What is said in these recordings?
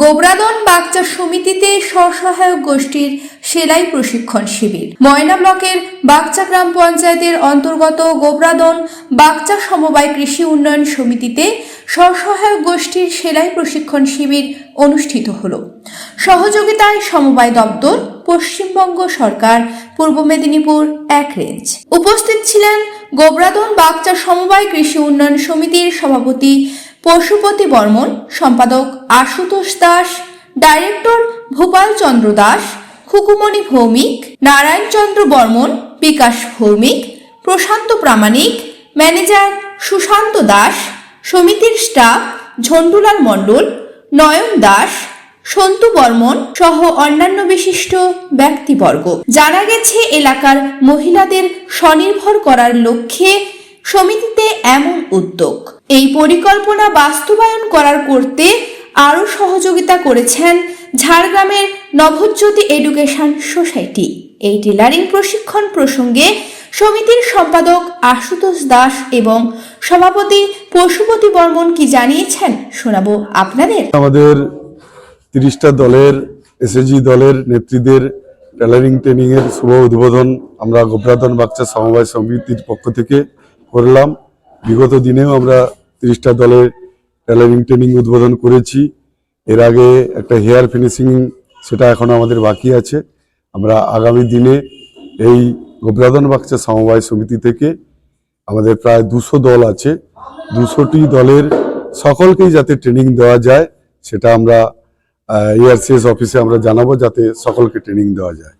গোবরাদন বাগচা সমিতিতে স্বসহায়ক গোষ্ঠীর সেলাই প্রশিক্ষণ শিবির। ময়না ব্লকের বাগচা গ্রাম পঞ্চায়েতের অন্তর্গত গোবরাদন বাগচা সমবায় কৃষি উন্নয়ন সমিতিতে স্বসহায়ক গোষ্ঠীর সেলাই প্রশিক্ষণ শিবির অনুষ্ঠিত হল। সহযোগিতায় সমবায় দপ্তর, পশ্চিমবঙ্গ সরকার, পূর্ব মেদিনীপুর, এক রেঞ্জ। উপস্থিত ছিলেন গোবরাদন বাগচা সমবায় কৃষি উন্নয়ন সমিতির সভাপতি পশুপতি বর্মন, সম্পাদক আশুতোষ দাস, ডাইরেক্টর ভূপাল চন্দ্র দাস, খুকুমণি ভৌমিক নারায়ণচন্দ্র বর্মন, বিকাশ ভৌমিক, প্রশান্ত প্রামাণিক, ম্যানেজার সুশান্ত দাস, সমিতির স্টাফ ঝন্টুলাল মণ্ডল, নয়ন দাস সন্তু বর্মন সহ অন্যান্য বিশিষ্ট ব্যক্তিবর্গ। জানা গেছে এলাকার মহিলাদের স্বনির্ভর করার লক্ষ্যে সমিতিতে এমন উদ্যোগ। এই পরিকল্পনা বাস্তবায়ন করার করতে আরও সহযোগিতা করেছেন ঝাড়গ্রামের নভজ্যোতি এডুকেশন সোসাইটি। এই টেলারিং প্রশিক্ষণ প্রসঙ্গে সমিতির সম্পাদক আশুতোষ দাস এবং সভাপতি পশুপতি বর্মন কি জানিয়েছেন শোনাবো আপনাদের। আমাদের তিরিশটা দলের এসএসজি দলের নেত্রীদের টেলারিং ট্রেনিং এর শুভ উদ্বোধন আমরা গোবরাধন বাচ্চা সমবায় সমিতির পক্ষ থেকে করলাম। বিগত দিনেও আমরা তিরিশটা দলের টেলারিং ট্রেনিং উদ্বোধন করেছি। এর আগে একটা হেয়ার ফিনিশিং সেটা এখনও আমাদের বাকি আছে। আমরা আগামী দিনে এই গোবরাধন বাচ্চা সমবায় সমিতি থেকে আমাদের প্রায় দুশো দল আছে। দুশোটি দলের সকলকেই যাতে ট্রেনিং দেওয়া যায়, সেটা আমরা এআরসিএস অফিসে আমরা জানাব যাতে সকলকে ট্রেনিং দেওয়া যায়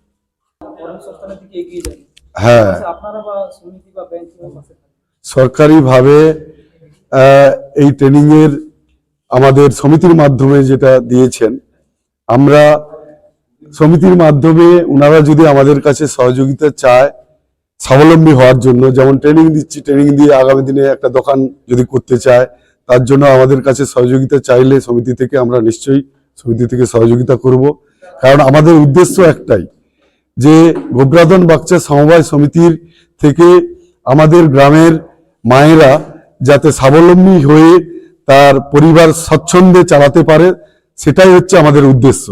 হ্যাঁ? সরকারিভাবে এই ট্রেনিং এর আমাদের সমিতির মাধ্যমে যেটা দিয়েছেন, আমরা সমিতির মাধ্যমে ওনারা যদি আমাদের কাছে সহযোগিতা চায়, স্বাবলম্বী হওয়ার জন্য, যেমন ট্রেনিং দিচ্ছি ট্রেনিং দিয়ে আগামী দিনে একটা দোকান যদি করতে চায়, তার জন্য আমাদের কাছে সহযোগিতা চাইলে সমিতি থেকে আমরা নিশ্চয়ই সমিতি থেকে সহযোগিতা করব। কারণ আমাদের উদ্দেশ্য একটাই, যে গোবরাধন বাচ্চা সমবায় সমিতির থেকে আমাদের গ্রামের মায়েরা যাতে স্বাবলম্বী হয়ে তার পরিবার স্বচ্ছন্দে চালাতে পারে, সেটাই হচ্ছে আমাদের উদ্দেশ্য।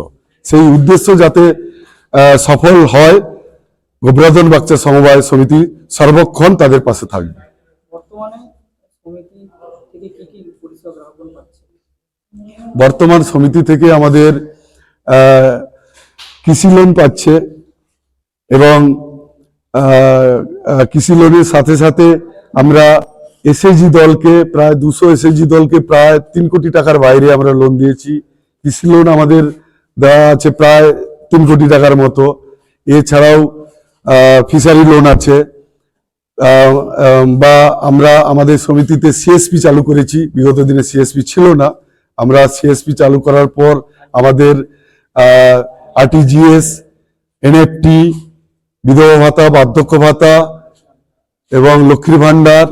সেই উদ্দেশ্য যাতে সফল হয়, গোবরাধন বাচ্চা সমবায় সমিতি সর্বক্ষণ তাদের পাশে থাকবে। বর্তমানে বর্তমান সমিতি থেকে আমাদের কৃষি লোন পাচ্ছে এবং কৃষি লোনের সাথে সাথে আমরা এসএসজি দলকে প্রায় দুশো এসএসজি দলকে প্রায় তিন কোটি টাকার বাইরে আমরা লোন দিয়েছি। কৃষি লোন আমাদের দেওয়া আছে প্রায় তিন কোটি টাকার মতো। এছাড়াও ফিশারি লোন আছে। বা আমরা আমাদের সমিতিতে সিএসপি চালু করেছি। বিগত দিনে সিএসপি ছিল না। আমরা সিএসপি চালু করার পর আমাদের আরটিজিএস এনএফটি বিধবা ভাতা, বার্ধক্য ভাতা এবং লক্ষ্মীর ভান্ডার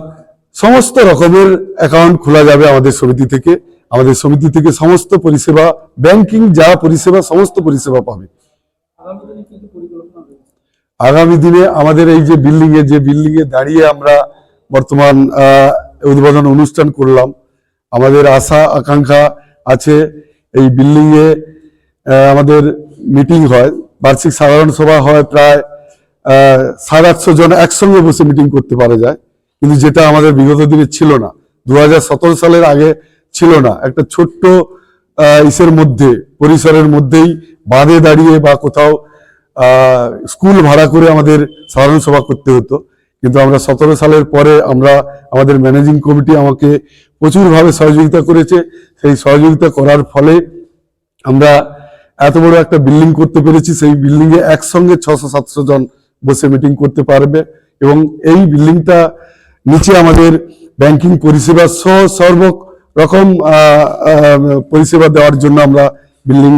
সমস্ত রকমের অ্যাকাউন্ট খোলা যাবে আমাদের সমিতি থেকে। আমাদের সমিতি থেকে সমস্ত পরিষেবা ব্যাংকিং যা পরিষেবা, সমস্ত পরিষেবা পাবে। আগামী দিনে আমাদের এই যে বিল্ডিং এ, যে বিল্ডিং এ দাঁড়িয়ে আমরা বর্তমান উদ্বোধন অনুষ্ঠান করলাম আমাদের আশা, আকাঙ্ক্ষা আছে। এই বিল্ডিং এ আমাদের মিটিং হয়। বার্ষিক সাধারণ সভা হয় প্রায় সাড়ে আটশো জন একসঙ্গে বসে মিটিং করতে পারা যায়। কিন্তু যেটা আমাদের বিগত দিনে ছিল না দু হাজার সতেরো সালের আগে ছিল না। একটা ছোট্ট ইসের মধ্যে, পরিসরের মধ্যেই বাঁধে দাঁড়িয়ে বা কোথাও স্কুল ভাড়া করে আমাদের সাধারণ সভা করতে হতো। কিন্তু আমরা সতেরো সালের পরে আমরা, আমাদের ম্যানেজিং কমিটি আমাকে প্রচুরভাবে সহযোগিতা করেছে। সেই সহযোগিতা করার ফলে আমরা এত বড় একটা বিল্ডিং করতে পেরেছি। সেই বিল্ডিং এ একসঙ্গে ছশো সাতশো জন বসে মিটিং করতে পারবে এবং এই বিল্ডিংটা নিচে আমাদের ব্যাংকিং পরিষেবা সহ সর্ব রকম পরিষেবা দেওয়ার জন্য আমরা বিল্ডিং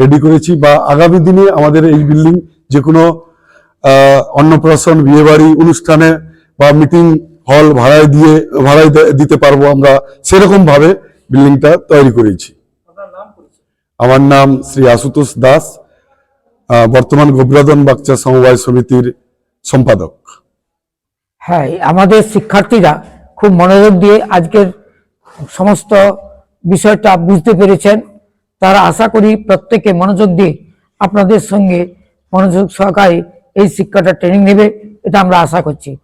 রেডি করেছি বা আগামী দিনে আমাদের এই বিল্ডিং যে কোনো অন্নপ্রাশন, বিয়েবাড়ি অনুষ্ঠানে বা মিটিং হল ভাড়ায় দিয়ে ভাড়ায় দে- দিতে পারব আমরা। সেরকম ভাবে বিল্ডিংটা তৈরি করেছি। আমার নাম শ্রী আশুতোষ দাস বর্তমান গোবরাধন বাচ্চা সমবায় সমিতির সম্পাদক। হ্যাঁ আমাদের শিক্ষার্থীরা খুব মনোযোগ দিয়ে আজকের সমস্ত বিষয়টা বুঝতে পেরেছেন। তারা আশা করি প্রত্যেকে মনোযোগ দিয়ে আপনাদের সঙ্গে মনোযোগ সহকারে এই শিক্ষাটা ট্রেনিং নেবে এটা আমরা আশা করছি।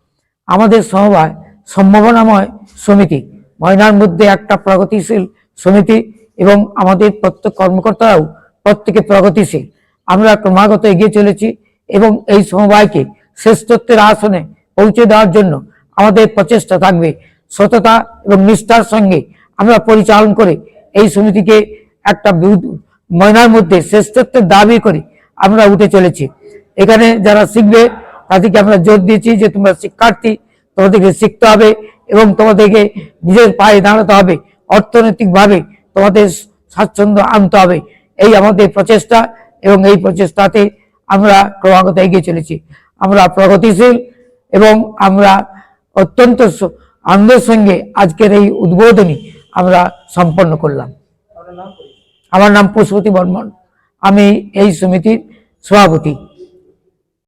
আমাদের সমবায়, সম্ভাবনাময় সমিতি। ময়নার মধ্যে একটা প্রগতিশীল সমিতি এবং আমাদের প্রত্যেক কর্মকর্তারাও প্রত্যেকে প্রগতিশীল। আমরা ক্রমাগত এগিয়ে চলেছি এবং এই সমবায়কে শ্রেষ্ঠত্বের আসনে পৌঁছে দেওয়ার জন্য আমাদের প্রচেষ্টা থাকবে। সততা এবং নিষ্ঠার সঙ্গে আমরা পরিচালন করে এই সমিতিকে একটা ময়নার মধ্যে শ্রেষ্ঠত্বের দাবি করে আমরা উঠে চলেছি। এখানে যারা শিখবে তাদেরকে আমরা জোর দিয়েছি যে তোমরা শিক্ষার্থী, তোমাদেরকে শিখতে হবে এবং তোমাদেরকে নিজের পায়ে দাঁড়াতে হবে, অর্থনৈতিকভাবে তোমাদের স্বাচ্ছন্দ্য আনতে হবে। এই আমাদের প্রচেষ্টা এবং এই প্রচেষ্টাতে আমরা ক্রমাগত এগিয়ে চলেছি। আমরা প্রগতিশীল এবং আমরা অত্যন্ত আনন্দের সঙ্গে আজকের এই উদ্বোধনী আমরা সম্পন্ন করলাম। আমার নাম পুষ্পতি বর্মন। আমি এই সমিতির সভাপতি।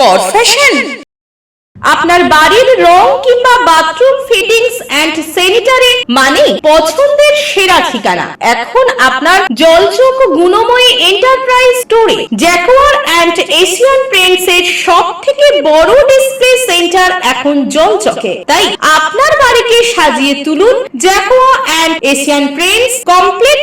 কর ফ্যাশন আপনার বাড়ির রং কিংবা বাথরুম ফিটিংস এন্ড স্যানিটারি মানে পছন্দের সেরা ঠিকানা। এখন আপনার জলচোখ গুণময়ী এন্টারপ্রাইজ স্টোরে জ্যাকোয়ার এন্ড এশিয়ান পেন্টস এর সব থেকে বড় ডিসপ্লে সেন্টার এখন জলচকে। তাই আপনার বাড়িকে সাজিয়ে তুলুন Jaquar and Asian Paints complete